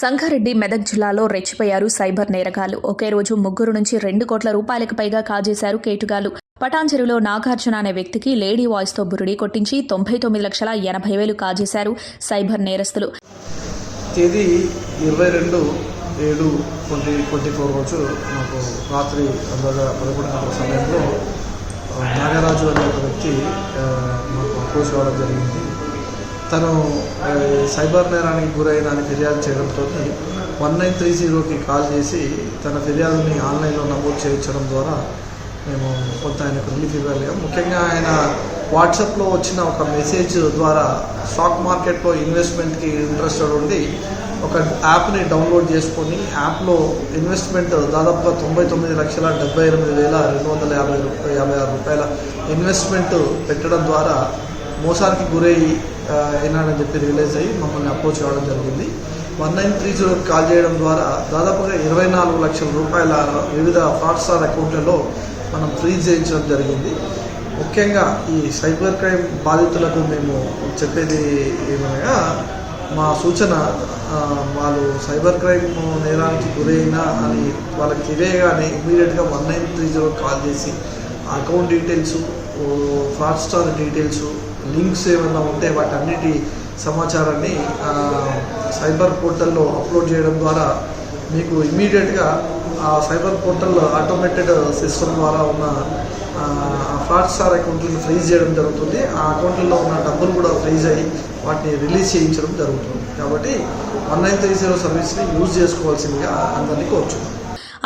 సంగారెడ్డి మెదక్ జిల్లాలో రెచ్చిపోయారు సైబర్ నేరగాళ్ళు. ఒకే రోజు ముగ్గురు నుంచి రెండు కోట్ల రూపాయలకు పైగా కాజేశారు కేటుగాలు పటాంజరులో నాగార్జున అనే వ్యక్తికి లేడీ వాయిస్తో బురుడి కొట్టించి తొంభై తొమ్మిది లక్షల ఎనభై వేలు కాజేశారు సైబర్ నేరస్తులు. తేదీ ఇరవై రెండు ఏడు ట్వంటీ ట్వంటీ ఫోర్ రోజు మాకు రాత్రి అందాగా పదకొండు గంటల సమయంలో నాగరాజు అనే ఒక వ్యక్తి మాకు అప్రోచ్ అవ్వడం జరిగింది. తను సైబర్ నేరానికి గురైన అని ఫిర్యాదు చేయడంతో వన్ నైన్ త్రీ జీరోకి కాల్ చేసి తన ఫిర్యాదుని ఆన్లైన్లో నమోదు చేయించడం ద్వారా మేము కొంత ఆయనకు రిలీఫ్ ఇవ్వలేము ముఖ్యంగా ఆయన వాట్సాప్లో వచ్చిన ఒక మెసేజ్ ద్వారా స్టాక్ మార్కెట్లో ఇన్వెస్ట్మెంట్కి ఇంట్రెస్టెడ్ ఉండి ఒక యాప్ని డౌన్లోడ్ చేసుకొని యాప్లో ఇన్వెస్ట్మెంట్ దాదాపుగా తొంభై తొమ్మిది లక్షల డెబ్బై ఎనిమిది వేల రెండు వందల యాభై రూపాయ యాభై ఆరు రూపాయల ఇన్వెస్ట్మెంట్ పెట్టడం ద్వారా మోసానికి గురై ఏనాడని చెప్పి రియలైజ్ అయ్యి మమ్మల్ని అప్రోచ్ అవ్వడం జరిగింది. వన్ నైన్ త్రీ జీరోకి కాల్ చేయడం ద్వారా దాదాపుగా ఇరవై నాలుగు లక్షల రూపాయల వివిధ ఫ్రాడ్స్టార్ అకౌంట్లలో మనం ఫ్రీజ్ చేయించడం జరిగింది. ముఖ్యంగా ఈ సైబర్ క్రైమ్ బాధితులకు మేము చెప్పేది ఏమనగా మా సూచన వాళ్ళు సైబర్ క్రైమ్ నేరానికి గురైనా అని వాళ్ళకి తెలియగానే ఇమీడియట్గా one nine three zero call చేసి అకౌంట్ డీటెయిల్స్ ఫాట్ స్టార్ డీటెయిల్స్ లింక్స్ ఏమైనా ఉంటే వాటన్నిటి సమాచారాన్ని సైబర్ పోర్టల్లో అప్లోడ్ చేయడం ద్వారా మీకు ఇమీడియట్గా ఆ సైబర్ పోర్టల్ ఆటోమేటెడ్ సిస్టమ్ ద్వారా ఉన్న ఫ్రాడ్ స్టార్ అకౌంట్లను ఫ్రీజ్ చేయడం జరుగుతుంది. ఆ అకౌంట్లలో ఉన్న డబ్బులు కూడా ఫ్రీజ్ అయ్యి వాటిని రిలీజ్ చేయించడం జరుగుతుంది. కాబట్టి వన్ నైన్ త్రీ జీరో సర్వీస్ని యూజ్ చేసుకోవాల్సిందిగా అందరినీ కోరుచున్నాను.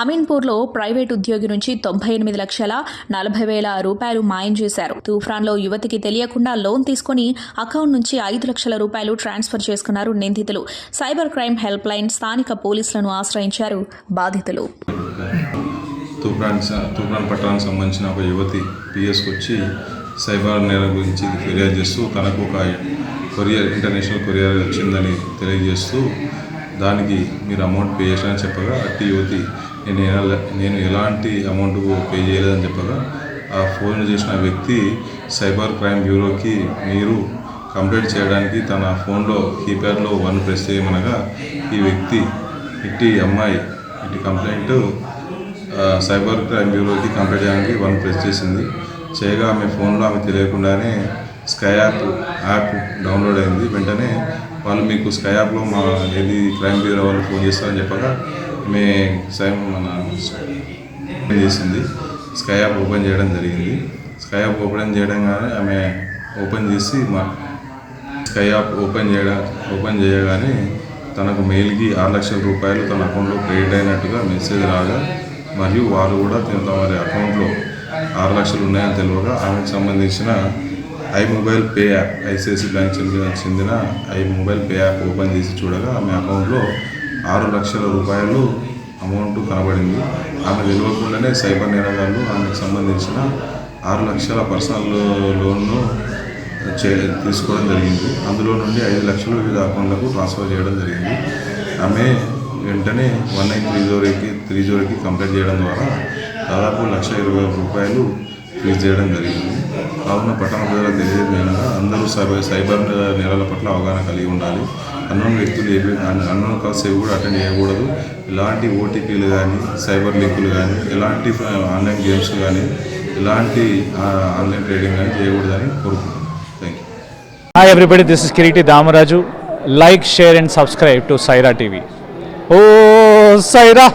అమీన్పూర్లో ప్రైవేట్ ఉద్యోగి నుంచి తొంభై ఎనిమిది లక్షల నలభై వేల రూపాయలు మాయం చేశారు. తుఫాన్లో యువతికి తెలియకుండా లోన్ తీసుకుని అకౌంట్ నుంచి ఐదు లక్షల రూపాయలు ట్రాన్స్ఫర్ చేసుకున్నారు నిందితులు. సైబర్ క్రైమ్ హెల్ప్ లైన్ స్థానిక పోలీసులను ఆశ్రయించారు బాధితులు. తూప్రాన్ తూప్రాన్ పట్టణానికి సంబంధించిన ఒక యువతి పిఎస్కి వచ్చి సైబర్ నేరం గురించి ఫిర్యాదు చేస్తూ తనకు ఒక కొరియర్ ఇంటర్నేషనల్ కొరియర్ వచ్చిందని తెలియజేస్తూ దానికి మీరు అమౌంట్ పే చేశారని చెప్పగా అట్టి యువతి నేను నేను ఎలాంటి అమౌంట్ పే చేయలేదని చెప్పగా ఆ ఫోన్ చేసిన వ్యక్తి సైబర్ క్రైమ్ బ్యూరోకి మీరు కంప్లైంట్ చేయడానికి తన ఫోన్లో కీప్యాడ్లో వన్ ప్రెస్ చేయమనగా ఈ వ్యక్తి ఇట్టి అమ్మాయి ఇట్టి కంప్లైంట్ సైబర్ క్రైమ్ బ్యూరోకి కంప్లైంట్ చేయడానికి వన్ ప్రెస్ చేసింది. చేయగా ఆమె ఫోన్లో ఆమె తెలియకుండానే స్కై యాప్ యాప్ డౌన్లోడ్ అయింది. వెంటనే వాళ్ళు మీకు స్కై యాప్లో మా ఏది క్రైమ్ బ్యూరో వాళ్ళు ఫోన్ చేస్తారని చెప్పగా మే సై మన చేసింది. స్కై యాప్ ఓపెన్ చేయడం జరిగింది. స్కై యాప్ ఓపెన్ కానీ ఆమె ఓపెన్ చేసి మా స్కై యాప్ ఓపెన్ చేయడం ఓపెన్ చేయగానే తనకు మెయిల్కి ఆరు లక్షల రూపాయలు తన అకౌంట్లో క్రెడిట్ అయినట్టుగా మెసేజ్ రాగా మరియు వారు కూడా తన వారి అకౌంట్లో ఆరు లక్షలు ఉన్నాయని తెలియగా ఆమెకు సంబంధించిన I mobile pay app ICICI bank చెందిన చెందిన I mobile pay app open చేసి చూడగా ఆమె అకౌంట్లో ఆరు లక్షల రూపాయలు అమౌంట్ కనబడింది. ఆమె తెలియకుండానే సైబర్ నేరగాళ్ళు ఆమెకు సంబంధించిన ఆరు లక్షల పర్సనల్ లోన్ను చే తీసుకోవడం జరిగింది. అందులో నుండి ఐదు లక్షలు వివిధ అకౌంట్లకు ట్రాన్స్ఫర్ చేయడం జరిగింది. ఆమె వెంటనే వన్ నైన్ త్రీ జీరోకి త్రీ జీరోకి కంప్లైంట్ చేయడం ద్వారా దాదాపు లక్ష ఇరవై రూపాయలు ఫీజ్ చేయడం జరిగింది. కావున పట్టణ ప్రజలకు తెలియజేయడం అందరూ సైబర్ సైబర్ నేరాల పట్ల అవగాహన కలిగి ఉండాలి. అన్నోన్ వ్యక్తులు ఏవి అన్నోన్ కాల్స్ ఏవి కూడా అటెండ్ చేయకూడదు. ఎలాంటి ఓటీపీలు కానీ సైబర్ లింకులు కానీ ఎలాంటి ఆన్లైన్ గేమ్స్ కానీ ఎలాంటి ఆన్లైన్ ట్రేడింగ్ కానీ చేయకూడదని కోరుకుంటున్నాను thank you hi everybody this is Kireeti Damaraju like share and subscribe to Saira TV oh Sye Raa